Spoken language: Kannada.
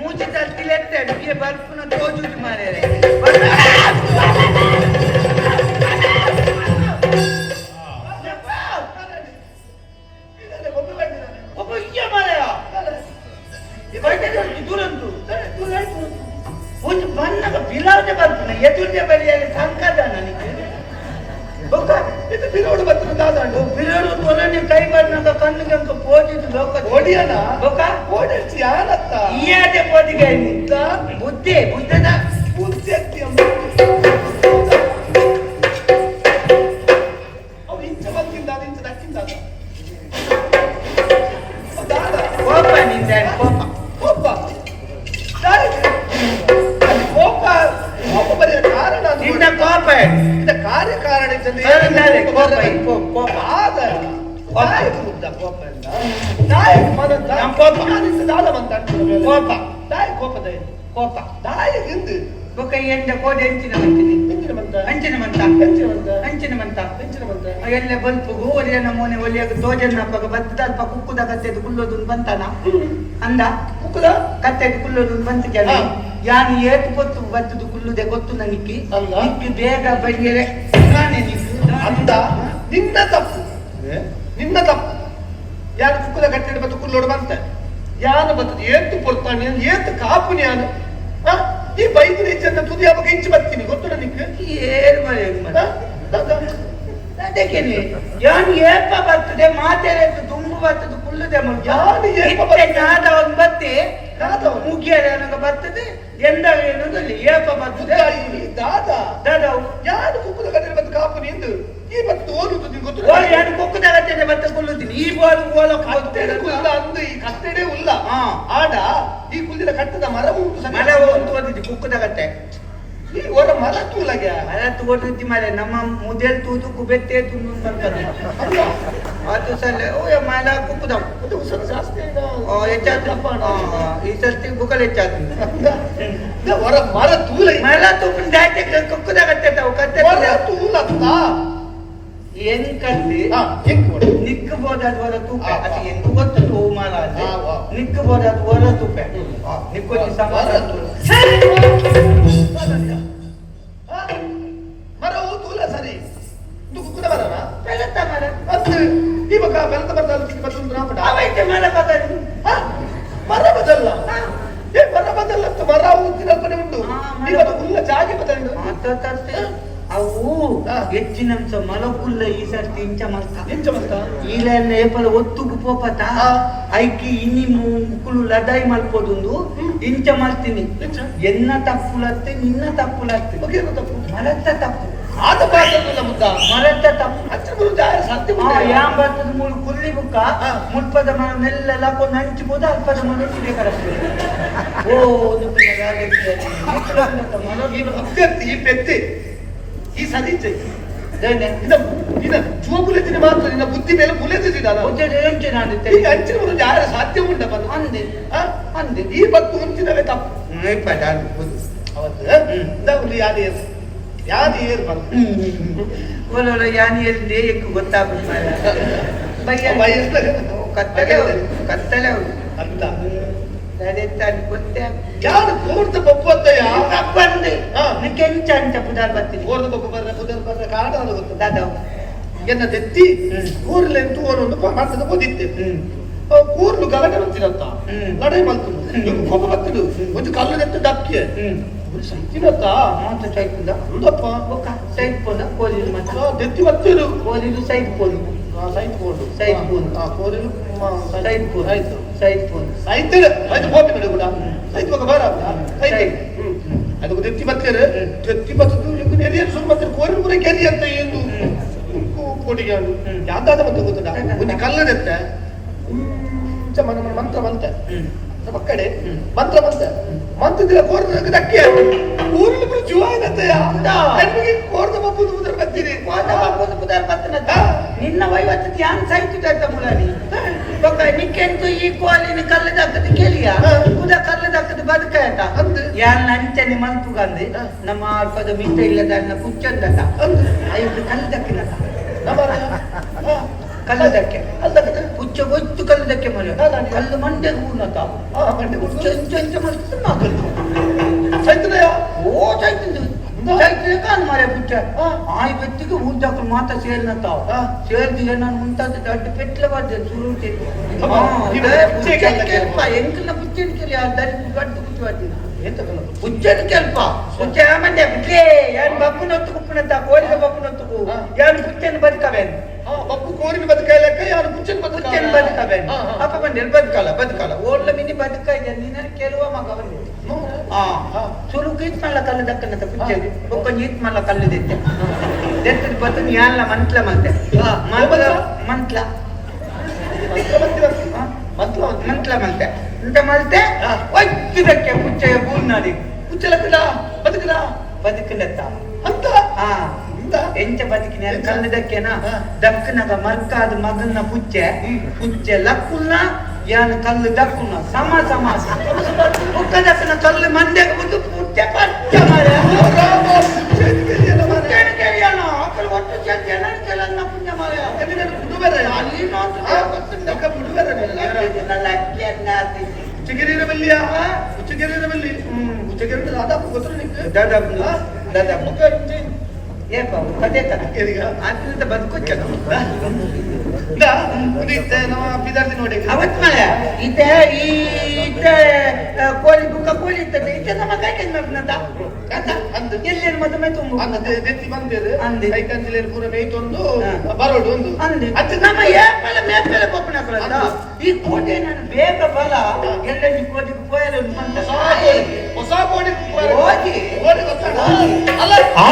ಮೂಚಿ ತತ್ತಿಲೆತ್ತೆ ಅಡುಗೆ ಬರ್ಪುನ ತೋಜುದು ಮಾರ್ರೆ. ಬಣ್ಣಗ ಬಿಲಾವದೆ ಬರ್ಪುನ ಎದುರ್ದೆ ಬರಿಯಲ್ಲಿ ಸಂಕದ ನನಗೆ. ಇದು ಬಿರೋಡು ಬರ್ತದೆ ದಾದಾಂಡು ಕೊನೆ ತೊಲನೆ ಕೈ ಬರ್ನಾಗ ಕಣ್ಣಿಗೆ ಅಂಕ ಒಡಿಯನ ಲೋಕ? ಓಡಿಯನ ಬೊಕ್ಕ ಓಡಿಸಿ ಯಾನತ್ತ ಈಯಾದೆ ಪೋದಿಗೆ ಬುದ್ಧಿ ಬುದ್ಧದ ಬುದ್ಧಿ ಎತ್ತಿ ಅಮ್ಮ. ಅವ್ನು ಇಂಚ ಬಂದಿಂದ ಅದು ಇಂಚ ದಕ್ಕಿಂದ ಕೋಪ ನಿಂದ ಕೋಪ? ಕೋಪ? ಕೋಪ ಕೋಪ ಬರೆಯ ಕಾರಣ ಕೋಪ ಕೋಪ, ಕೋಪ ಎಂದ. ಬೊಕ್ಕ ಎಂದ ಕೋಡೆ ಹೆಂಚಿನ ಮಂತಿನಿ ಹೆಂಚಿನ ಮಂತ? ಹಂಚಿನ ಮಂತ. ಹೆಂಚಿನ ಮಂತ? ಹಂಚಿನ ಮಂತ. ಹೆಂಚಿನ ಮಂತ? ಎಲ್ಲ ಬಂತು ಒಲಿಯ ನಮೂನೆ ಒಲಿಯಾಗ ತೋಜನ್ನ ಪಗ ಬತ್ತದಲ್ಪ ಕುಕ್ಕುದ ಕತ್ತೆದು ಕುಲ್ಲೋದು ಬಂತಾನ ಅಂದ. ಕುಕ್ಕದ? ಕತ್ತೆದು ಕುಲ್ಲೋದು ಬಂತ ಕೇಳ. ಯಾನು ಏತು ಗೊತ್ತು ಬತ್ತದು ಕುಲ್ಲುದೆ ಗೊತ್ತು ನನಗೆ? ಅಲ್ಲ. ನಿಕ್ಕಿ ಬೇಗ ನಾನೇ ನಿಕ್ಕು ಅಂದ ನಿನ್ನ ತಪ್ಪು. ನಿನ್ನ ತಪ್ಪು. ಯಾರು ಕುಕ್ಕುಲ ಕಟ್ಟಿಡ ಬತ್ತು ಕುಲ್ಲೋಡು ಬಂತ? ಯಾನು ಬರ್ತದೆ ಏತು ಪೊರ್ತಾನೆ ಏತು ಕಾಪುನಿ ಯಾನು? ಈ ಬೈಕ್ ಚೆನ್ನ ತುದಿ ಯಾವಾಗ ಇಂಚು ಬರ್ತೀನಿ. ಗೊತ್ತು ನನಗೆ? ಏನು ಮರೆ ಆ? ದಾದ. ಅದಕ್ಕೆ ಯಾನು ಏಪ ಬರ್ತದೆ ಮಾತೆರೆದು ತುಂಬು ಬರ್ತದೆ ಕುಲ್ಲುದೆ ಯಾನು ಏಪ ಬರ್ತದೆ? ಒಂದು ಬತ್ತಿ. ನಾದವ. ಮುಗಿಯರೆ ನನಗ ಬರ್ತದೆ ಎಂದ ಏನದಲ್ಲಿ ಏಪ ಬರ್ತದೆ. ದಾದ. ದಾದವು ಯಾರು ಕುಕ್ಕದ ಕಡೆ ಬಂದು ಕಾಪುನಿ ನಿಂದು ಈ ಬತ್ತು ಓದುದು ನಿಂಗೆ ಗೊತ್ತು ಓ ಯಾರು ಕೊಕ್ಕದ ಕತ್ತೆ ಬತ್ತ ಕುಲ್ಲುತ್ತೀನಿ? ಈ ಬಾಲು ಬೋಲ ಕತ್ತೆಡೆ ಕುಲ್ಲ ಅಂದು ಈ ಕತ್ತೆಡೆ ಉಲ್ಲ. ಆಡ ಈ ಕುಲ್ಲಿನ ಕಟ್ಟದ ಮರ ಉಂಟು ಮರ ಉಂಟು ಬಂದಿದ್ದು ಕುಕ್ಕದ ಅಗತ್ಯ ಈ ಹೊರ ಮರ ತೂಲಗೆ ಮಳೆ ತೋಟಿದ್ದಿ ಮಳೆ ನಮ್ಮ ಮುದೆಲ್ ತೂತು ಕುಬೆತ್ತೆ ತುಂಡು ಬರ್ತದೆ ಅಲ್ಲ ಅದು ಸಲ ಓ ಮಲ ಕುಕ್ಕದವು ಅದು ಉಸರು ಜಾಸ್ತಿ ಈಗ ಓ ಹೆಚ್ಚಾತು ಆ, ಈ ಸರ್ತಿ ಬುಕ್ಕಲ್ ಹೆಚ್ಚಾತು ಇದು ಹೊರ ಮರ ತೂಲ ಮಲ ತುಪ್ಪಿನ ದಾಟೆ ಕುಕ್ಕದ ಅಗತ್ಯ ತಾವು ಕತ್ತೆ ಹೊರ ತೂಲತ್ತ ಏನ್ ಕತ್ತಿ ಹಾ ಹೆಂಗ್ ನೋಡಿ ನಿಕ್ಕಬೋದಾದ ಹೊರ ತೂಪ ಆ, ಅದು ಆ. ಎಂಟು ಗೊತ್ತು ಹೂ ಮಾಲ ಅಂದ್ರೆ ಆ, ಆ. ನಿಕ್ಕಬೋದಾದ ಹೊರ ತೂಪೆ ಆ. ನಿಕ್ಕೋತಿ ಸಮ ಹೊರ ತೂಲ. ಹಾ? ಮರವು ತೂಲ ಸರಿ ಇದು ಕುಕ್ಕದ ಮರನ ಬೆಳತ ಮರ ಅದು ಇವಾಗ ಬೆಳತ ಮರದ ಬರ್ತುಂದು ನಾಪಡ ಅವೈತೆ ಮರ ಬದಲು ಹಾ? ಮರ ಬದಲ್ಲ ಏ ಮರ ಬದಲ್ಲ ಅಂತ ಮರ ಉದ್ದಿನ ಕೊನೆ ಉಂಟು ಹಾ, ಮರ ಇವತ್ತು ಬದಲು. ಉಲ್ಲ ಜಾಗಿ ಬದಲು ಮಾತಾಡ್ತೆ ಅವು ಹಾ. ಹೆಚ್ಚಿನ ಅಂಶ ಮಲಕುಲ್ಲ ಈ ಸರ್ತಿ ಇಂಚ ಮಲ್ತ ಎಂಚ ಮತ್ತ ಈಲೆಲ್ಲ ಏಪಲ ಒತ್ತುಗು ಪೋಪತ ಹಾ. ಐಕಿ ಇನಿ ಮುಕ್ಕುಲು ಲಡಾಯಿ ಮಲ್ಪೋದೊಂದು ಹ್ಮ್. ಇಂಚ ಮಲ್ತೀನಿ ಎಂಚ ಎನ್ನ ತಪ್ಪುಲತ್ತೆ ನಿನ್ನ ತಪ್ಪುಲತ್ತೆ ಬಗೆಯನ್ನು ತಪ್ಪು ಮರತ್ತ ತಪ್ಪು ಆದ ಪಾತ್ರಲ್ಲ ಮುದ್ದ ಮರತ್ತ ತಪ್ಪು ಅಚ್ಚ ಗುರು ಜಾಯ ಸತ್ಯ ಆ, ಯಾಂ ಬರ್ತದ ಮುಳು ಕುಲ್ಲಿ ಬುಕ್ಕ ಹಾ. ಮುಲ್ಪದ ಮನ ನೆಲ್ಲೆಲ್ಲ ಕೊಂಡು ಹಂಚಿಬೋದು ಅಲ್ಪದ ಮನ ಇದೆ ಕರಸ್ತು ಓ ನುಪ್ಪಿನ ಗಾಳಿಗೆ ಮನ ಈ ಅಭ್ಯರ್ಥಿ ಈ ಪೆತ್ತೆ ಈ ಸರಿ ದೇನೆ ಇದ ಇದ ಚೂಪುಲೆತಿನ ಮಾತ್ರ ನಿನ್ನ ಬುದ್ಧಿ ಮೇಲೆ ಬುಲೆತಿದ್ದಾನ ಒಜ್ಜೆ ಎಂಚೆ ನಾನು ಈಗ ಅಂಚಿನ ಗುರು ಯಾರ ಸಾಧ್ಯ ಉಂಟ ಬಂದು ಅಂದೆ? ಅಂದೆ. ಈ ಬತ್ತು ಮುಂಚಿನವೇ ತಪ್ಪು. ಅವತ್ತು ಒಂದು ಯಾದಿ ಏರು ಯಾದಿ ಏರು ಬಂದು ಎಕ್ಕು ಗೊತ್ತಾಗ್ಬಿಟ್ಟು ಮಾರ್ರೆ. ಬಯ್ಯ ಓ, ಕತ್ತಲೆ ಅವ್ರು, ಕತ್ತಲೆ ಅವ್ರು. ಅಂತ. ಅದು ಗೊತ್ತೇ ಯಾರು ಕೂರ್ತ ಪಪ್ಪತ್ತಯ್ಯ ಬಂದು. ಕೆಂಚ ಅಂತ ಪುದಾರ್ ಬರ್ತೀನಿ. ಕೂರ್ತ ಪಪ್ಪ ಬರ್ರೆ ಪುದಾರ್ ಬರ್ರೆ ಕಾರಣ ಅದು ಗೊತ್ತು ದಾದವ್ ಎನ್ನ ತೆತ್ತಿ ಕೂರ್ಲೆ ಅಂತ ಒಂದು ಮಾತದ ಓದಿತ್ತೆ ಕೂರ್ಲು ಗಲಾಟೆ ಬರ್ತಿರಂತ ಹ್ಮ್. ನಡೆ ಮಲ್ತುಂಡು ಹ್ಮ್. ಕೋಪ ಬರ್ತಡು ಒಂದು ಕಲ್ಲು ನೆತ್ತು ಡಕ್ಕೆ ಸೈತಿನತ್ತ? ಮಾತ ಸೈಪುಂದ ಉಂದಪ್ಪ ಬೊಕ್ಕ ಸೈಟ್ ಪೋನ ಕೋಲಿಲು ಮಾತ ದೆತ್ತಿ ಬತ್ತಿರು ಕೋಲಿಲು ಸೈಟ್ ಪೋನು ಬೋರ್ಡು. ಕೋರಿಲು ಸೈಟ್ ಪೋನ್ ಆಯ್ತು. ಪೋನ್ ಸೈತಿಡು ಆಯ್ತು ಹೋಗಿ ಬಿಡು ಕೂಡ. ಹೋಗ ಬಾರ. ಸೈತ್ ಅದಕ್ಕೆ ದೆತ್ತಿ ಬತ್ತಿರು ಹ್ಮ್. ದೆತ್ತಿ ಬತ್ತದು ಈಗ ನೆರಿಯ ಸುರು ಮತ್ತೆ ಕೋರಿ ಪುರ ಕೆರಿ ಅಂತ ಏನು? ಹ್ಮ್. ಕೋಟಿಗೆ ಹ್ಮ್. ಯಾವ್ದಾದ ಮತ್ತೆ ಗೊತ್ತಿಲ್ಲ. ಒಂದು ಕಲ್ಲದೆತ್ತ ಮಂತ್ರ ಮಂತ ಮಂತ ದಕ್ಕೆ ಊರಿನ ಬಿಡು ಜುವಾನತ್ತಯ್ಯ ಹೌದಾ? ಹೆಣ್ಣಿಗೆ ಕೋರ್ದ ಬಪ್ಪುದು ಮುದ್ರ ಕೋದ ಬಾಪುದು ಪುದಾರ್ ಬತ್ತನತ್ತ ಹಾ. ನಿನ್ನ ವೈವತ್ತು ಯಾನ್ ಸೈತುದಂತ ಮುಲಾನಿ ಬೊಕ್ಕ ನಿಕ್ಕೆಂತು ಈ ಕೋಲಿನ ಕಲ್ಲು ದಕ್ಕದ ಕೇಳಿಯ? ಕುದ ಪುದ ಕಲ್ಲು ದಕ್ಕದ ಬದುಕಾಯತ ಅಂದು. ಯಾನ್ ನಂಚನೆ ಮಲ್ಪುಗಂದು. ನಮ್ಮ ಅಲ್ಪದ ಮಿತ್ತ ಇಲ್ಲದ ಅಂದು. ಐದು ಕಲ್ಲು ದಕ್ಕಿನತ ನಮರ ಕಲ್ಲದಕ್ಕೆ ಅಲ್ಲದಕ್ಕೆ ಪುಚ್ಚ ಗೊತ್ತು ಕಲ್ಲದಕ್ಕೆ ಮನೆ ಕಲ್ಲು ಮಂಡ್ಯ ಹೂರ್ನ ತಾವು ಆ ಸೈತನಯ ಓ ಕಾನ್ ಮಾರೆ ಪುಚ್ಚ ಹಾ. ಆಯ್ ಬೆತ್ತಿಗೆ ಊರ್ದಾಕಲು ಮಾತ ಸೇರಿನ ತಾವು. ಸೇರಿದ ನಾನು ಮುಂತಾದ ದೊಡ್ಡ ಪೆಟ್ಲ ಬರ್ದೆ ಎಂಕಲ್ನ ಆ ದರಿ ಬರ್ತೀನಿ ಪುಚ್ಚನ ಕೆಲ್ಪ ಬಪ್ಪನೊತ್ತು ಕುಪ್ಪನತ್ತ ಕೋರಿದ ಬಪ್ಪನೊತ್ತು ಬದುಕವೇನು ಕೋರಿನ ಬದುಕಾಯ ಲೆಕ್ಕ ಯಾರು ಪುಚ್ಚನ್ ಬದುಕ ಬದುಕವೆ? ಅಪ್ಪ ಬಂದೆ ಬದುಕಲ್ಲ ಬದುಕಲ್ಲ. ಓಡ್ಲ ಮಿನಿ ಬದುಕ ನಿನ್ನ ನೀನ ಕೇಳುವ ಮಗ ಬಂದೆ ಆ. ಹಾ. ಸುರುಕು ಮಲ್ಲ ಕಲ್ಲು ನೀತ್ ಮಲ್ಲ ಕಲ್ಲು ದೆತ್ತೆ. ದೆತ್ತದ ಬತ್ತನ್ ಯಾನ್ಲ ಮಂತ್ಲ. ಮಂತ್ಲ. ಮಂತೆ. ಮಲ್ತೆ ಬದುಕಲೆತ್ತ. ಅಂತ? ಹಾ. ಇಂದ ಎಂಚ ಬದುಕಿನ ಕನ್ನಡಕ್ಕೆನ. ದಕ್ಕನಗ ಮರ್ಕಾದ ಮಗನ ಪುಚ್ಚೆ. ಪುಚ್ಚೆ ಲಕ್ಕುಲ್ನ ಯಾನ ಕಲ್ಲು ದಕ್ಕುನ ಸಮ ಸಮ ಪುಕ್ಕ ದಕ್ಕನ ಕಲ್ಲು ಮಂದ್ಯಾಗ ಬಂದು ಪುಚ್ಚೆ ಪಚ್ಚ ಉಚ್ಚಗೆರಿರಬಲ್ಲಿ ಹ್ಮ್. ಉಚ್ಚಗೆರಿ ದಾದಾಪು ಗೊತ್ತು ನಿಂಗೆ? ದಾದಾಪು, ಹಾ? ದಾದಾಪು. ಮುಖ ರುಚಿ. ಏಪ ಅದೇ ತರ ಏನಿಗ? ಅದ್ರಿಂದ ಬದುಕೊಚ್ಚ ಇಂದ ನಮ್ಮ ಬಿದಾರ್ದಿ ನೋಡಿ ಅವತ್ ಮಳೆ ಇತ್ತೆ ಈ ಇತ್ತೆ ಆ, ಕೋಳಿ ಬುಕ್ಕ ಕೋಳಿ ಇರ್ತದೆ ಇತ್ತೆ ನಮ್ಮ ಅಂದ್. ಮದುವೆ ತುಂಬ? ಬಂದಿರು ಅಂದಿ. ಕೈಕಂಜಿಲೇರು ಪೂರ ಮೇಯ್ತೊಂದು. ಬರೋಡು ಒಂದು ಅಂದಿ ಅದು ನಮ್ಮ ಏಪಲ ಮೇಪಲ ಕೊಪ್ಪನ ಈ ಕೋಟೆ ನಾನು ಬೇಗ ಬಲ ಎಲ್ಲ ಈ ಕೋಟೆ ಕೋಯಲ ಹೊಸ ಬೋಡಿ ಹೊಸ ಬೋಡಿ ಹೋಗಿ. ಬೋಡಿ ಗೊತ್ತಾಡ ಅಲ್ಲ. ಆ